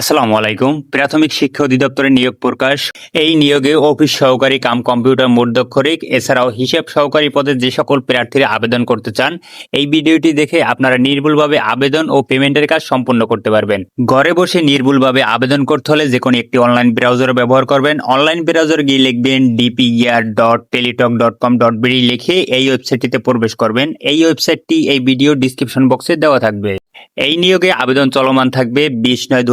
আসসালামু আলাইকুম। প্রাথমিক শিক্ষা অধিদপ্তরের নিয়োগ প্রকাশ। এই নিয়োগে অফিস সহকারী কাম কম্পিউটার মূর্ধক্ষরিক এছাড়াও হিসাব সহকারী পদে যে সকল প্রার্থীরা আবেদন করতে চান, এই ভিডিওটি দেখে আপনারা নির্ভুলভাবে আবেদন ও পেমেন্টের কাজ সম্পন্ন করতে পারবেন। ঘরে বসে নির্ভুলভাবে আবেদন করতে হলে যে কোনো একটি অনলাইন ব্রাউজার ব্যবহার করবেন। অনলাইন ব্রাউজার গিয়ে লিখবেন DPER dot Teletalk dot com dot BD লিখে এই ওয়েবসাইটটিতে প্রবেশ করবেন। এই ওয়েবসাইটটি এই ভিডিও ডিসক্রিপশন বক্সে দেওয়া থাকবে। এই নিয়োগে আবেদন চলমান থাকবে বিশ নয় দু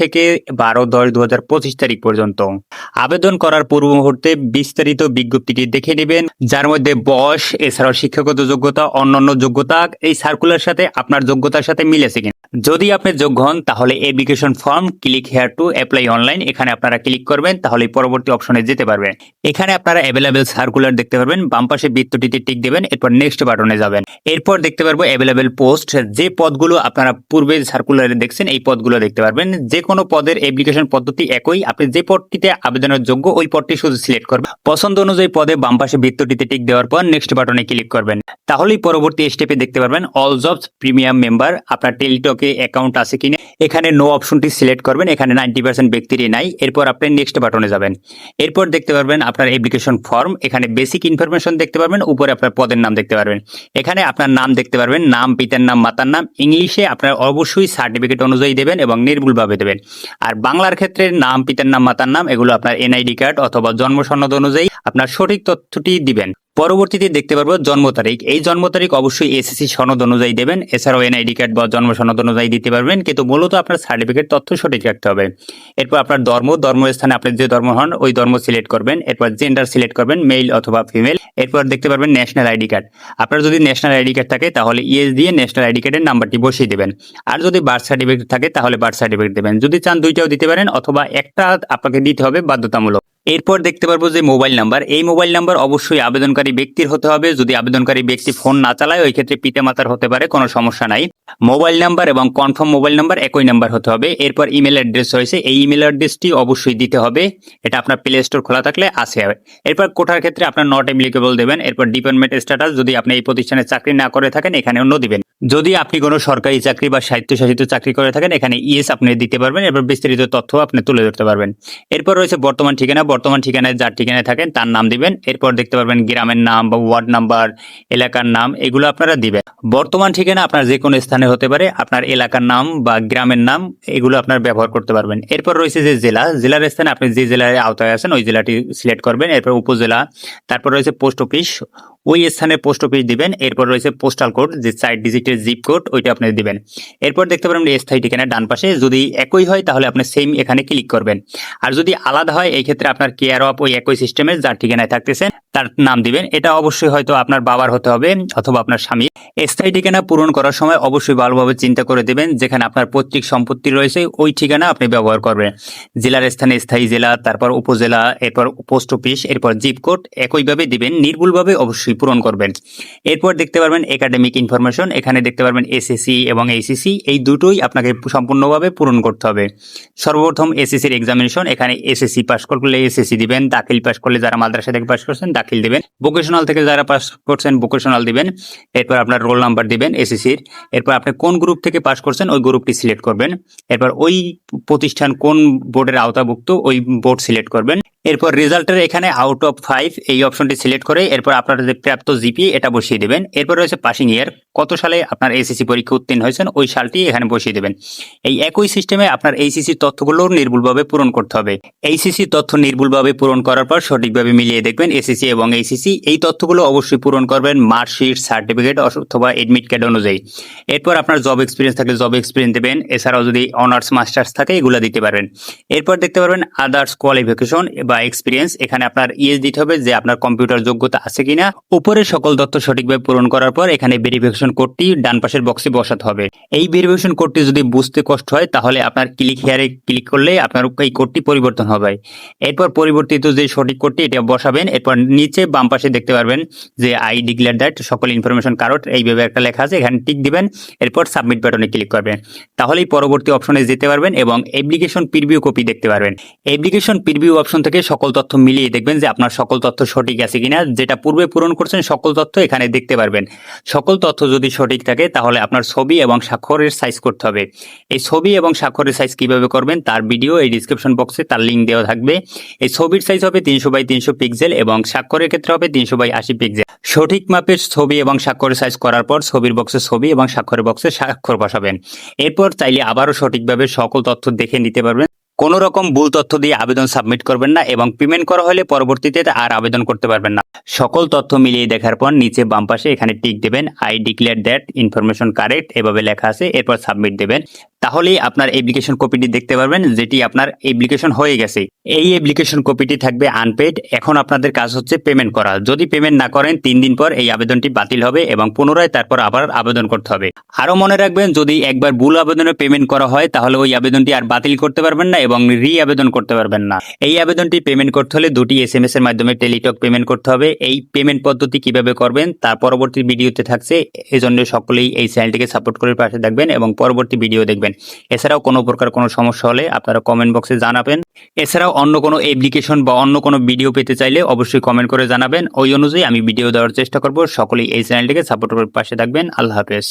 থেকে বারো দশ দু পঁচিশ তারিখ পর্যন্ত। আবেদন করার পূর্ব মুহূর্তে বিস্তারিত বিজ্ঞপ্তিটি দেখে নেবেন, যার মধ্যে বয়স, এছাড়াও শিক্ষাগত যোগ্যতা, অন্যান্য যোগ্যতা, এই সার্কুলার সাথে আপনার যোগ্যতার সাথে মিলেছে কিনা। যদি আপনি যোগ্য হন, তাহলে application form click here to apply online এখানে আপনারা ক্লিক করবেন, তাহলে পরবর্তী অপশনে যেতে পারবেন। এখানে আপনারা অ্যাভেলেবেল সার্কুলার দেখতে পারবেন, বাম পাশে বৃত্তটিতে টিক দেবেন, এরপর নেক্সট বাটনে যাবেন। এরপর দেখতে পারব অ্যাভেলেবেল পোস্ট যে পদগুলো আপনারা পূর্বে সার্কুলারে দেখছেন, এই পদগুলো দেখতে পারবেন। যে কোনো পদের অ্যাপ্লিকেশন পদ্ধতি একই, আপনি যে পদটিতে আবেদনের যোগ্য, ওই পদটি শুধু সিলেক্ট করবেন। পছন্দ অনুযায়ী পদে বাম পাশে বৃত্তটিতে টিক দেওয়ার পর নেক্সট বাটনে ক্লিক করবেন। তাহলেই পরবর্তী স্টেপে দেখতে পারবেন অল জবস প্রিমিয়াম মেম্বার আপনার টেলিটকে অ্যাকাউন্ট আছে কিনা এখানে নো অপশনটি সিলেক্ট করবেন, এখানে নাইনটি পার্সেন্ট ব্যক্তিরই নাই, এরপর আপনি নেক্সট বাটনে যাবেন। এরপর দেখতে পারবেন আপনার অ্যাপ্লিকেশন ফর্ম এখানে বেসিক ইনফরমেশন দেখতে পারবেন, উপরে আপনার পদের নাম দেখতে পারবেন। এখানে আপনার নাম দেখতে পারবেন, নাম, পিতার নাম, মাতার নাম, ইংলিশে আপনার অবশ্যই সার্টিফিকেট অনুযায়ী দেবেন এবং নির্ভুলভাবে দেবেন। আর বাংলার ক্ষেত্রে নাম, পিতার নাম, মাতার নাম, এগুলো আপনার এনআইডি কার্ড অথবা জন্ম সনদ অনুযায়ী আপনার সঠিক তথ্যটি দিবেন। পরবর্তীতে দেখতে পারব জন্ম তারিখ। এই জন্ম তারিখ অবশ্যই এসএসসি সনদ অনুযায়ী দেবেন। এছাড়াও এনআইডি কার্ড বা জন্ম সনদ অনুযায়ী দিতে পারবেন, কিন্তু মূলত আপনার সার্টিফিকেট তথ্য সঠিক রাখতে হবে। এরপর আপনার ধর্ম, ধর্মস্থানে আপনি যে ধর্ম হন, ওই ধর্ম সিলেক্ট করবেন। এরপর জেন্ডার সিলেক্ট করবেন মেল অথবা ফিমেল এরপর দেখতে পারবেন ন্যাশনাল আইডি কার্ড আপনার যদি ন্যাশনাল আইডি কার্ড থাকে, তাহলে ইএস দিয়ে ন্যাশনাল আইডি কার্ডের নাম্বারটি বসিয়ে দেবেন। আর যদি বার্থ সার্টিফিকেট থাকে, তাহলে বার্থ সার্টিফিকেট দেবেন। যদি চান দুইটাও দিতে পারেন, অথবা একটা আপনাকে দিতে হবে বাধ্যতামূলক। এরপর দেখতে পারব যে মোবাইল নাম্বার। এই মোবাইল নাম্বার অবশ্যই আবেদনকারী ব্যক্তির হতে হবে। যদি আবেদনকারী ব্যক্তি ফোন না চালায়, ওই ক্ষেত্রে পিতা পিতামাতার হতে পারে, কোনো সমস্যা নাই। মোবাইল নাম্বার এবং কনফার্ম মোবাইল নাম্বার একই নাম্বার হতে হবে। এরপর ইমেল অ্যাড্রেস রয়েছে। এই ইমেল অ্যাড্রেসটি অবশ্যই দিতে হবে। এটা আপনার প্লে স্টোর খোলা থাকলে আসে। হবে এরপর কোটার ক্ষেত্রে আপনার নট এপ্লিকেবল দেবেন। এরপর ডিপার্টমেন্ট স্ট্যাটাস যদি আপনি এই প্রতিষ্ঠানে চাকরি না করে থাকেন এখানে অন্য দিবেন। যদি আপনি কোনো সরকারি চাকরি বা স্বায়ত্তশাসিত চাকরি করে থাকেন, এখানে ইএস আপনি দিতে পারবেন। এরপর বিস্তারিত তথ্য আপনি তুলে ধরতে পারবেন। এরপর রয়েছে বর্তমান ঠিকানা। বর্তমান ঠিকানায় যার ঠিকানায় থাকেন তার নাম দিবেন। এরপর দেখতে পারবেন গ্রামের নাম বা ওয়ার্ড নাম্বার, এলাকার নাম, এগুলো আপনারা দিবেন। বর্তমান ঠিকানা আপনার যে কোনো স্থানে হতে পারে, আপনার এলাকার নাম বা গ্রামের নাম, এগুলো আপনার ব্যবহার করতে পারবেন। এরপর রয়েছে যে জেলা, জেলার স্থানে আপনি যে জেলার আওতায় আছেন, ওই জেলাটি সিলেক্ট করবেন। এরপর উপজেলা, তারপর রয়েছে পোস্ট অফিস ওই স্থানে পোস্ট অফিস দিবেন, এরপর রয়েছে পোস্টাল কোড যে চার ডিজিটের জিপ কোড ওইটা আপনি দিবেন। এরপর দেখতে পারেন স্থায়ী ঠিকানা ডান পাশে, যদি একই হয় তাহলে আপনি সেম এখানে ক্লিক করবেন। আর যদি আলাদা হয়, এই ক্ষেত্রে আপনার কেয়ার অফ ওই একই সিস্টেমে যার ঠিকানায় থাকতেছেন তার নাম দিবেন। এটা অবশ্যই হয়তো আপনার বাবার হতে হবে অথবা আপনার স্বামী। স্থায়ী ঠিকানা পূরণ করার সময় অবশ্যই ভালোভাবে চিন্তা করে দেবেন যেখানে আপনার পৈতৃক সম্পত্তি রয়েছে, ওই ঠিকানা আপনি ব্যবহার করবেন। জেলার স্থানে স্থায়ী জেলা, তারপর উপজেলা, এরপর পোস্ট অফিস, এরপর জিপ কোড একইভাবে দিবেন, নির্ভুলভাবে অবশ্যই পূরণ করবেন। এরপর দেখতে পারবেন একাডেমিক ইনফরমেশন এখানে দেখতে পারবেন এসএসসি এবং এইসিসি এই দুটোই আপনাকে সম্পূর্ণভাবে পূরণ করতে হবে। সর্বপ্রথম এসএসসির এক্সামিনেশন এখানে এসএসসি পাস করলে এসএসসি দিবেন, দাখিল পাস করলে যারা মাদ্রাসা থেকে পাস করছেন দিবেন। ভোকেশনাল থেকে যারা পাস করছেন ভোকেশনাল দিবেন। এরপর আপনার রোল নাম্বার দিবেন এসএসসির এরপর আপনি কোন গ্রুপ থেকে পাস করছেন, ওই গ্রুপটি সিলেক্ট করবেন। এরপর ওই প্রতিষ্ঠান কোন বোর্ডের আওতাভুক্ত, ওই বোর্ড সিলেক্ট করবেন। এরপর রেজাল্টের এখানে আউট অফ ফাইভ এই অপশনটি সিলেক্ট করে এরপর আপনার যে প্রাপ্ত জিপি এটা বসিয়ে দেবেন। এরপর রয়েছে পাসিং ইয়ার কত সালে আপনার এসএসসি পরীক্ষা উত্তীর্ণ হয়েছেন ওই সালটি এখানে বসিয়ে দেবেন। এই একই সিস্টেমে আপনার এইসিসি তথ্যগুলো নির্ভুলভাবে পূরণ করতে হবে। এইসিসি তথ্য নির্ভুলভাবে পূরণ করার পর সঠিকভাবে মিলিয়ে দেখবেন এসএসসি এবং এইসিসি এই তথ্যগুলো অবশ্যই পূরণ করবেন মার্কশিট সার্টিফিকেট অথবা এডমিট কার্ড অনুযায়ী। এরপর আপনার জব এক্সপিরিয়েন্স থাকলে জব এক্সপিরিয়েন্স দেবেন। এছাড়াও যদি অনার্স মাস্টার্স থাকে এগুলো দিতে পারবেন। এরপর দেখতে পারবেন আদার্স কোয়ালিফিকেশন বা এক্সপিরিয়েন্স এখানে আপনার ইএস দিতে হবে যে আপনার কম্পিউটার যোগ্যতা আছে কিনা। উপরে সকল তথ্য সঠিকভাবে পূরণ করার পর এখানে ভেরিফিকেশন কোডটি ডান পাশের বক্সে বসাতে হবে। এই ভেরিফিকেশন কোডটি যদি বুঝতে কষ্ট হয়, তাহলে আপনার ক্লিক হেয়ারে ক্লিক করলে আপনার এই কোডটি পরিবর্তন হবে। এরপর পরিবর্তিত যে সঠিক কোডটি এটা বসাবেন। এরপর নিচে বাম পাশে দেখতে পারবেন যে আই ডিক্লেয়ার দ্যাট সকল ইনফরমেশন কারোর এইভাবে একটা লেখা আছে, এখানে টিক দিবেন। এরপর সাবমিট বাটনে ক্লিক করবেন। তাহলেই পরবর্তী অপশনে যেতে পারবেন এবং অ্যাপ্লিকেশন প্রিভিউ কপি দেখতে পারবেন। অ্যাপ্লিকেশন প্রিভিউ অপশন থেকে থেকে সকল তথ্য মিলিয়ে দেখবেন যে আপনার সকল তথ্য সঠিক আছে কিনা, যেটা পূর্বে পূরণ করছেন সকল তথ্য এখানে দেখতে পারবেন। সকল তথ্য যদি সঠিক থাকে, তাহলে আপনার ছবি এবং স্বাক্ষরের সাইজ করতে হবে। এই ছবি এবং স্বাক্ষরের সাইজ কীভাবে করবেন, তার ভিডিও এই ডিসক্রিপশন বক্সে তার লিঙ্ক দেওয়া থাকবে। এই ছবির সাইজ হবে তিনশো বাই তিনশো পিক্সেল এবং স্বাক্ষরের ক্ষেত্রে হবে তিনশো বাই আশি পিক্সেল সঠিক মাপের ছবি এবং স্বাক্ষরের সাইজ করার পর ছবির বক্সে ছবি এবং স্বাক্ষরের বক্সে স্বাক্ষর বসাবেন। এরপর চাইলে আবারও সঠিকভাবে সকল তথ্য দেখে নিতে পারবেন। কোনো রকম ভুল তথ্য দিয়ে আবেদন সাবমিট করবেন না এবং পেমেন্ট করা হলে পরবর্তীতে আর আবেদন করতে পারবেন না। সকল তথ্য মিলিয়ে দেখার পর নিচে বাম পাশে এখানে টিক দেবেন I declare that information correct এভাবে লেখা আছে, এরপর সাবমিট দেবেন। তাহলেই আপনার অ্যাপ্লিকেশন কপিটি দেখতে পারবেন, যেটি আপনার অ্যাপ্লিকেশন হয়ে গেছে। এই অ্যাপ্লিকেশন কপিটি থাকবে আনপেড এখন আপনাদের কাজ হচ্ছে পেমেন্ট করা। যদি পেমেন্ট না করেন, তিন দিন পর এই আবেদনটি বাতিল হবে এবং পুনরায় তারপর আবার আবেদন করতে হবে। আরও মনে রাখবেন, যদি একবার ভুল আবেদনে পেমেন্ট করা হয়, তাহলে ওই আবেদনটি আর বাতিল করতে পারবেন না এবং রি আবেদন করতে পারবেন না। এই আবেদনটি পেমেন্ট করতে হলে দুটি এস এম এস এর মাধ্যমে টেলিটক পেমেন্ট করতে হবে। এই পেমেন্ট পদ্ধতি কীভাবে করবেন তার পরবর্তী ভিডিওতে থাকছে। এজন্য সকলেই এই চ্যানেলটিকে সাপোর্ট করে পাশে থাকবেন এবং পরবর্তী ভিডিও দেখবেন। এছাড়াও কোনো প্রকার কোনো সমস্যা হলে আপনারা কমেন্ট বক্সে জানাবেন। এছাড়াও অন্য কোনো অ্যাপ্লিকেশন বা অন্য কোনো ভিডিও পেতে চাইলে অবশ্যই কমেন্ট করে জানাবেন। ওই অনুযায়ী আমি ভিডিও দেওয়ার চেষ্টা করব। সকলেই এই চ্যানেলটিকে সাপোর্ট করে পাশে থাকবেন। আল্লাহ হাফেজ।